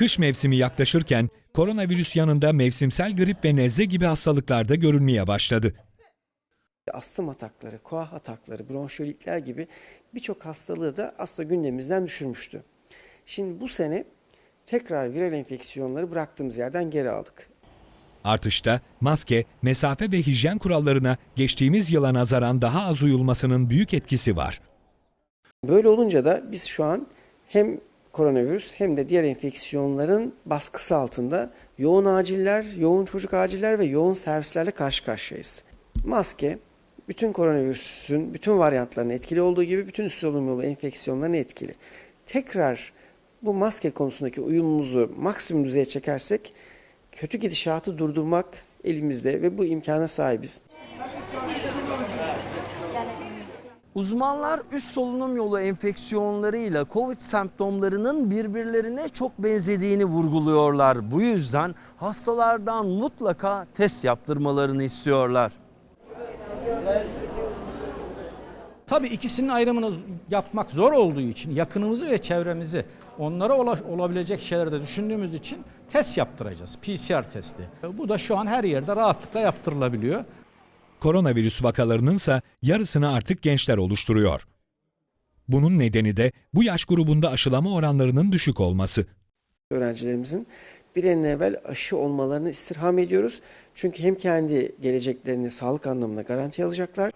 Kış mevsimi yaklaşırken koronavirüs yanında mevsimsel grip ve nezle gibi hastalıklar da görülmeye başladı. astım atakları, koah atakları, bronşolitler gibi birçok hastalığı da aslında gündemimizden düşürmüştü. Şimdi bu sene tekrar viral enfeksiyonları bıraktığımız yerden geri aldık. Artışta maske, mesafe ve hijyen kurallarına geçtiğimiz yıla nazaran daha az uyulmasının büyük etkisi var. Böyle olunca da biz şu an hem koronavirüs hem de diğer enfeksiyonların baskısı altında yoğun aciller, yoğun çocuk aciller ve yoğun servislerle karşı karşıyayız. Maske bütün koronavirüsün bütün varyantlarına etkili olduğu gibi bütün üst solunum yolu enfeksiyonlarına etkili. Tekrar bu maske konusundaki uyumumuzu maksimum düzeye çekersek kötü gidişatı durdurmak elimizde ve bu imkana sahibiz. Uzmanlar üst solunum yolu enfeksiyonlarıyla COVID semptomlarının birbirlerine çok benzediğini vurguluyorlar. Bu yüzden hastalardan mutlaka test yaptırmalarını istiyorlar. Tabii ikisinin ayrımını yapmak zor olduğu için yakınımızı ve çevremizi onlara ola- olabilecek şeyleri de düşündüğümüz için test yaptıracağız. PCR testi. Bu da şu an her yerde rahatlıkla yaptırılabiliyor. Koronavirüs vakalarının ise yarısını artık gençler oluşturuyor. Bunun nedeni de bu yaş grubunda aşılama oranlarının düşük olması. öğrencilerimizin bir an evvel aşı olmalarını istirham ediyoruz. Çünkü hem kendi geleceklerini sağlık anlamında garanti alacaklar